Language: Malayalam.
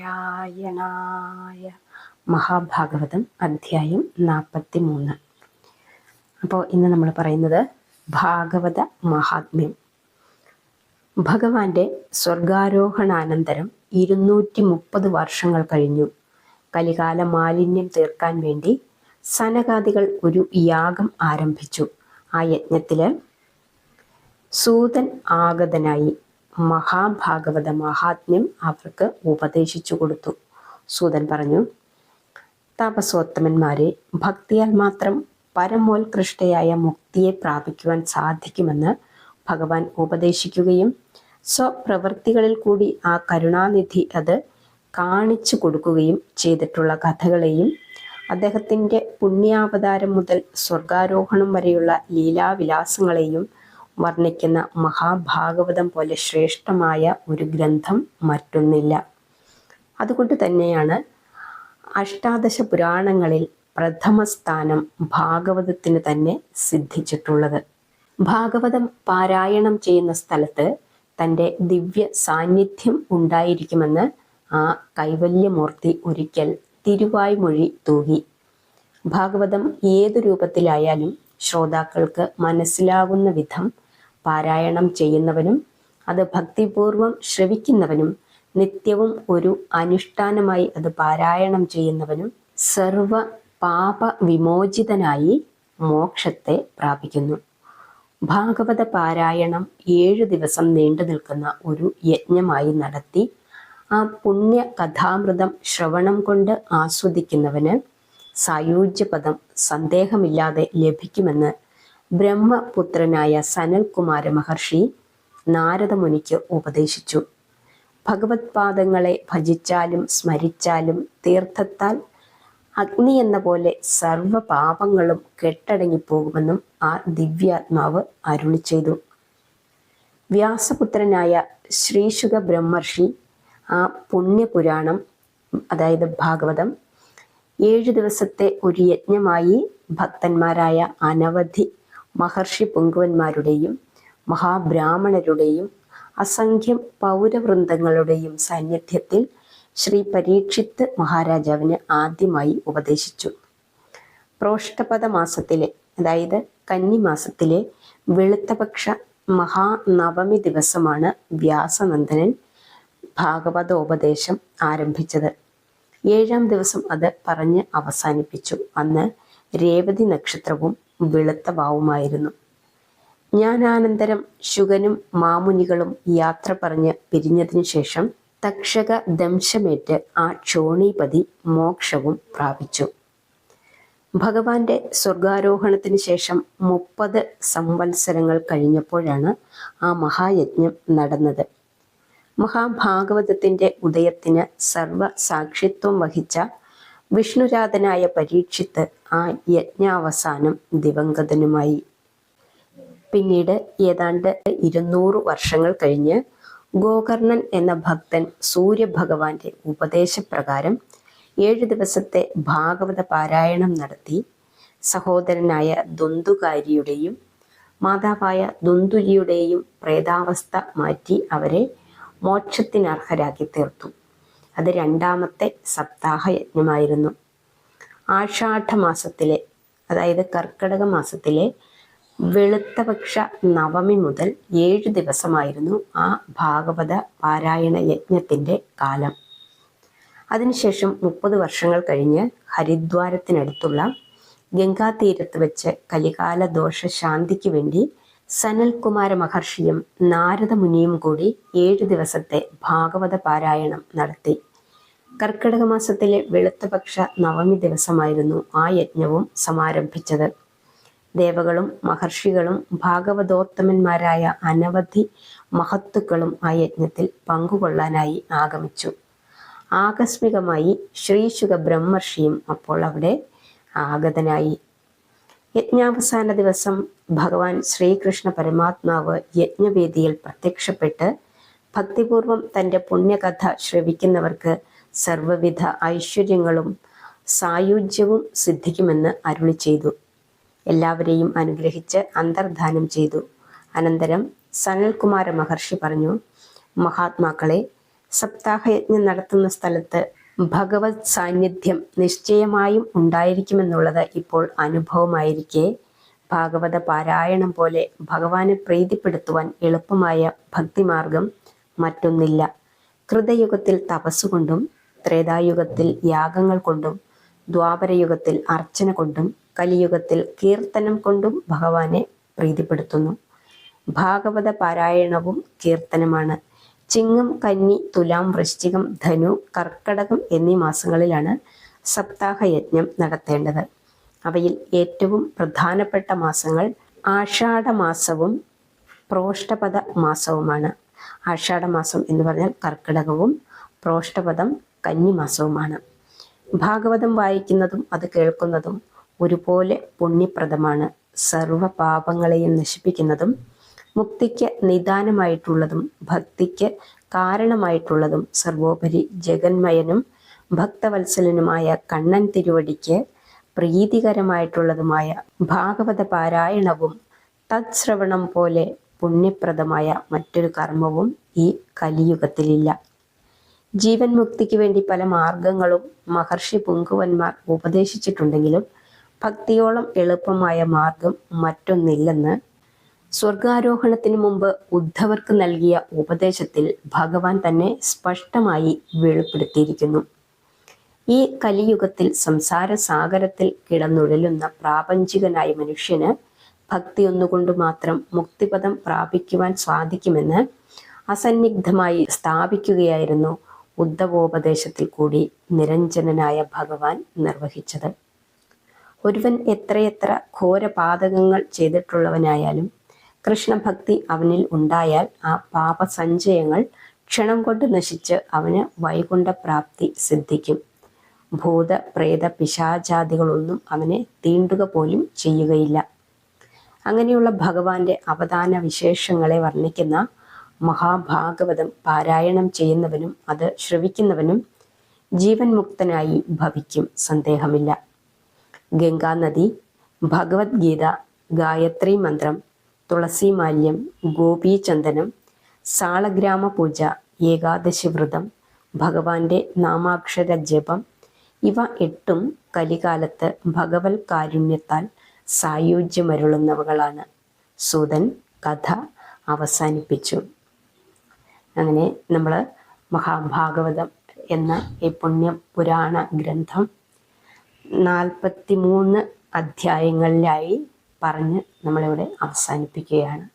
നാരായണായ മഹാഭാഗവതം അധ്യായം നാൽപ്പത്തി മൂന്ന് അപ്പോൾ ഇന്ന് നമ്മൾ പറയുന്നത് ഭാഗവത മഹാത്മ്യം. ഭഗവാന്റെ സ്വർഗാരോഹണാനന്തരം ഇരുന്നൂറ്റി മുപ്പത് വർഷങ്ങൾ കഴിഞ്ഞു. കലികാല മാലിന്യം തീർക്കാൻ വേണ്ടി സനകാദികൾ ഒരു യാഗം ആരംഭിച്ചു. ആ യജ്ഞത്തിൽ സൂതൻ ആഗതനായി. മഹാഭാഗവത മഹാത്മ്യം അവർക്ക് ഉപദേശിച്ചു കൊടുത്തു. സൂതൻ പറഞ്ഞു താപസോത്തമന്മാരെ ഭക്തിയാൽ മാത്രം പരമോത്കൃഷ്ടയായ മുക്തിയെ പ്രാപിക്കുവാൻ സാധിക്കുമെന്ന് ഭഗവാൻ ഉപദേശിക്കുകയും സ്വപ്രവൃത്തികളിൽ കൂടി ആ കരുണാനിധി അത് കാണിച്ചു കൊടുക്കുകയും ചെയ്തിട്ടുള്ള കഥകളെയും അദ്ദേഹത്തിന്റെ പുണ്യാവതാരം മുതൽ സ്വർഗാരോഹണം വരെയുള്ള ലീലാവിലാസങ്ങളെയും വർണിക്കുന്ന മഹാഭാഗവതം പോലെ ശ്രേഷ്ഠമായ ഒരു ഗ്രന്ഥം മറ്റൊന്നില്ല. അതുകൊണ്ട് തന്നെയാണ് അഷ്ടാദശ പുരാണങ്ങളിൽ പ്രഥമ സ്ഥാനം ഭാഗവതത്തിന് തന്നെ സിദ്ധിച്ചിട്ടുള്ളത്. ഭാഗവതം പാരായണം ചെയ്യുന്ന സ്ഥലത്ത് തന്റെ ദിവ്യ സാന്നിധ്യം ഉണ്ടായിരിക്കുമെന്ന് ആ കൈവല്യമൂർത്തി ഒരിക്കൽ തിരുവായ്മൊഴി തൂകി. ഭാഗവതം ഏതു രൂപത്തിലായാലും ശ്രോതാക്കൾക്ക് മനസ്സിലാകുന്ന വിധം പാരായണം ചെയ്യുന്നവനും അത് ഭക്തിപൂർവം ശ്രവിക്കുന്നവനും നിത്യവും ഒരു അനുഷ്ഠാനമായി അത് പാരായണം ചെയ്യുന്നവനും സർവ പാപ വിമോചിതനായി മോക്ഷത്തെ പ്രാപിക്കുന്നു. ഭാഗവത പാരായണം ഏഴ് ദിവസം നീണ്ടു നിൽക്കുന്ന ഒരു യജ്ഞമായി നടത്തി ആ പുണ്യ കഥാമൃതം ശ്രവണം കൊണ്ട് ആസ്വദിക്കുന്നവന് സായുജ്യപദം സന്ദേഹമില്ലാതെ ലഭിക്കുമെന്ന് ബ്രഹ്മപുത്രനായ സനൽകുമാര മഹർഷി നാരദമുനിക്ക് ഉപദേശിച്ചു. ഭഗവത്പാദങ്ങളെ ഭജിച്ചാലും സ്മരിച്ചാലും തീർത്ഥത്താൽ അഗ്നി എന്ന പോലെ സർവ പാപങ്ങളും കെട്ടടങ്ങിപ്പോകുമെന്നും ആ ദിവ്യാത്മാവ് അരുളി ചെയ്തു. വ്യാസപുത്രനായ ശ്രീശുഖ ബ്രഹ്മർഷി ആ പുണ്യപുരാണം അതായത് ഭാഗവതം ഏഴു ദിവസത്തെ ഒരു യജ്ഞമായി ഭക്തന്മാരായ അനവധി മഹർഷി പുങ്കുവന്മാരുടെയും മഹാബ്രാഹ്മണരുടെയും അസംഖ്യം പൗരവൃന്ദങ്ങളുടെയും സാന്നിധ്യത്തിൽ ശ്രീ പരീക്ഷിത്ത് മഹാരാജാവിന് ആദ്യമായി ഉപദേശിച്ചു. പ്രോഷ്ടപദ മാസത്തിലെ അതായത് കന്നിമാസത്തിലെ വെളുത്തപക്ഷ മഹാനവമി ദിവസമാണ് വ്യാസനന്ദനൻ ഭാഗവതോപദേശം ആരംഭിച്ചത്. ഏഴാം ദിവസം അത് പറഞ്ഞ് അവസാനിപ്പിച്ചു. അന്ന് രേവതി നക്ഷത്രവും വെളുത്ത വാവുമായിരുന്നു. ജ്ഞാനാനന്തരം ശുഗനും മാമുനികളും യാത്ര പറഞ്ഞ് പിരിഞ്ഞതിനു ശേഷം തക്ഷക ദംശമേറ്റ് ആ ക്ഷോണീപതി മോക്ഷവും പ്രാപിച്ചു. ഭഗവാന്റെ സ്വർഗാരോഹണത്തിന് ശേഷം മുപ്പത് സംവത്സരങ്ങൾ കഴിഞ്ഞപ്പോഴാണ് ആ മഹായജ്ഞം നടന്നത്. മഹാഭാഗവതത്തിന്റെ ഉദയത്തിന് സർവ സാക്ഷിത്വം വഹിച്ച വിഷ്ണുരാധനായ പരീക്ഷിത്ത് ആ യജ്ഞാവസാനം ദിവംഗതനുമായി. പിന്നീട് ഏതാണ്ട് ഇരുന്നൂറ് വർഷങ്ങൾ കഴിഞ്ഞ് ഗോകർണൻ എന്ന ഭക്തൻ സൂര്യഭഗവാന്റെ ഉപദേശപ്രകാരം ഏഴ് ദിവസത്തെ ഭാഗവത പാരായണം നടത്തി സഹോദരനായ ദുന്തുകാരിയുടെയും മാതാവായ ദുന്തുരിയുടെയും പ്രേതാവസ്ഥ മാറ്റി അവരെ മോക്ഷത്തിനർഹരാക്കി തീർത്തു. അത് രണ്ടാമത്തെ സപ്താഹ യജ്ഞമായിരുന്നു ആഷാഢമാസത്തിലെ അതായത് കർക്കിടക മാസത്തിലെ വെളുത്തപക്ഷ നവമി മുതൽ ഏഴ് ദിവസമായിരുന്നു ആ ഭാഗവത പാരായണ യജ്ഞത്തിന്റെ കാലം. അതിനുശേഷം മുപ്പത് വർഷങ്ങൾ കഴിഞ്ഞ് ഹരിദ്വാരത്തിനടുത്തുള്ള ഗംഗാതീരത്ത് വെച്ച് കലികാല ദോഷ ശാന്തിക്ക് വേണ്ടി സനൽകുമാര മഹർഷിയും നാരദ മുനിയും കൂടി ഏഴു ദിവസത്തെ ഭാഗവത പാരായണം നടത്തി. കർക്കിടക മാസത്തിലെ വെളുത്തപക്ഷ നവമി ദിവസമായിരുന്നു ആ യജ്ഞവും സമാരംഭിച്ചത്. ദേവകളും മഹർഷികളും ഭാഗവതോത്തമന്മാരായ അനവധി മഹത്തുക്കളും ആ യജ്ഞത്തിൽ പങ്കുകൊള്ളാനായി ആഗമിച്ചു. ആകസ്മികമായി ശ്രീശുഖ ബ്രഹ്മർഷിയും അപ്പോൾ അവിടെ ആഗതനായി. യജ്ഞാവസാന ദിവസം ഭഗവാൻ ശ്രീകൃഷ്ണ പരമാത്മാവ് യജ്ഞവേദിയിൽ പ്രത്യക്ഷപ്പെട്ട് ഭക്തിപൂർവം തന്റെ പുണ്യകഥ ശ്രവിക്കുന്നവർക്ക് സർവവിധ ഐശ്വര്യങ്ങളും സായുജ്യവും സിദ്ധിക്കുമെന്ന് അരുളി ചെയ്തു. എല്ലാവരെയും അനുഗ്രഹിച്ച് അന്തർധാനം ചെയ്തു. അനന്തരം സനൽകുമാര മഹർഷി പറഞ്ഞു മഹാത്മാക്കളെ സപ്താഹയജ്ഞം നടത്തുന്ന സ്ഥലത്ത് ഭഗവത് സാന്നിധ്യം നിശ്ചയമായും ഉണ്ടായിരിക്കുമെന്നുള്ളത് ഇപ്പോൾ അനുഭവമായിരിക്കെ. ഭാഗവത പാരായണം പോലെ ഭഗവാനെ പ്രീതിപ്പെടുത്തുവാൻ എളുപ്പമായ ഭക്തിമാർഗം മറ്റൊന്നില്ല. കൃതയുഗത്തിൽ തപസ്സുകൊണ്ടും ത്രേതായുഗത്തിൽ യാഗങ്ങൾ കൊണ്ടും ദ്വാപരയുഗത്തിൽ അർച്ചന കൊണ്ടും കലിയുഗത്തിൽ കീർത്തനം കൊണ്ടും ഭഗവാനെ പ്രീതിപ്പെടുത്തുന്നു. ഭാഗവത പാരായണവും കീർത്തനമാണ്. ചിങ്ങം കന്നി തുലാം വൃശ്ചികം ധനു കർക്കടകം എന്നീ മാസങ്ങളിലാണ് സപ്താഹ യജ്ഞം നടത്തേണ്ടത്. അവയിൽ ഏറ്റവും പ്രധാനപ്പെട്ട മാസങ്ങൾ ആഷാഢമാസവും പ്രോഷ്ടപദ മാസവുമാണ് ആഷാഢമാസം എന്ന് പറഞ്ഞാൽ കർക്കിടകവും പ്രോഷ്ടപദം കന്നിമാസവുമാണ് ഭാഗവതം വായിക്കുന്നതും അത് കേൾക്കുന്നതും ഒരുപോലെ പുണ്യപ്രദമാണ്. സർവ പാപങ്ങളെയും നശിപ്പിക്കുന്നതും മുക്തിക്ക് നിദാനമായിട്ടുള്ളതും ഭക്തിക്ക് കാരണമായിട്ടുള്ളതും സർവോപരി ജഗന്മയനും ഭക്തവത്സലനുമായ കണ്ണൻ തിരുവടിക്ക് പ്രീതികരമായിട്ടുള്ളതുമായ ഭാഗവത പാരായണവും തത്ശ്രവണം പോലെ പുണ്യപ്രദമായ മറ്റൊരു കർമ്മവും ഈ കലിയുഗത്തിലില്ല. ജീവൻ മുക്തിക്ക് വേണ്ടി പല മാർഗങ്ങളും മഹർഷി പുങ്കുവന്മാർ ഉപദേശിച്ചിട്ടുണ്ടെങ്കിലും ഭക്തിയോളം എളുപ്പമായ മാർഗം മറ്റൊന്നില്ലെന്ന് സ്വർഗാരോഹണത്തിന് മുമ്പ് ഉദ്ധവർക്ക് നൽകിയ ഉപദേശത്തിൽ ഭഗവാൻ തന്നെ സ്പഷ്ടമായി വെളിപ്പെടുത്തിയിരിക്കുന്നു. ഈ കലിയുഗത്തിൽ സംസാര സാഗരത്തിൽ കിടന്നുഴലുന്ന പ്രാപഞ്ചികനായ മനുഷ്യന് ഭക്തി ഒന്നുകൊണ്ട് മാത്രം മുക്തിപദം പ്രാപിക്കുവാൻ സാധിക്കുമെന്ന് അസന്നിഗ്ധമായി സ്ഥാപിക്കുകയായിരുന്നു ഉദ്ധവോപദേശത്തിൽ കൂടി നിരഞ്ജനനായ ഭഗവാൻ നിർവഹിച്ചത്. ഒരുവൻ എത്രയെത്ര ഘോരപാതകങ്ങൾ ചെയ്തിട്ടുള്ളവനായാലും കൃഷ്ണഭക്തി അവനിൽ ഉണ്ടായാൽ ആ പാപസഞ്ചയങ്ങൾ ക്ഷണം കൊണ്ട് നശിച്ച് അവന് വൈകുണ്ഠപ്രാപ്തി സിദ്ധിക്കും. ഭൂത പ്രേത പിശാചാദികളൊന്നും അവനെ തീണ്ടുക പോലും ചെയ്യുകയില്ല. അങ്ങനെയുള്ള ഭഗവാന്റെ അവതാന വിശേഷങ്ങളെ വർണിക്കുന്ന മഹാഭാഗവതം പാരായണം ചെയ്യുന്നവനും അത് ശ്രവിക്കുന്നവനും ജീവൻ മുക്തനായി ഭവിക്കും സന്ദേഹമില്ല. ഗംഗാനദി ഭഗവത്ഗീത ഗായത്രി മന്ത്രം തുളസി മാല്യം ഗോപീചന്ദനം സാളഗ്രാമ പൂജ ഏകാദശി വ്രതം ഭഗവാന്റെ നാമാക്ഷര ജപം ഇവ എട്ടും കലികാലത്ത് ഭഗവത് കാരുണ്യത്താൽ സായുജ്യമരുളുന്നവകളാണ്. സൂതൻ കഥ അവസാനിപ്പിച്ചു. അങ്ങനെ നമ്മൾ മഹാഭാഗവതം എന്ന ഈ പുണ്യ പുരാണ ഗ്രന്ഥം നാൽപ്പത്തി മൂന്ന് അധ്യായങ്ങളിലായി പറഞ്ഞ് നമ്മളിവിടെ അവസാനിപ്പിക്കുകയാണ്.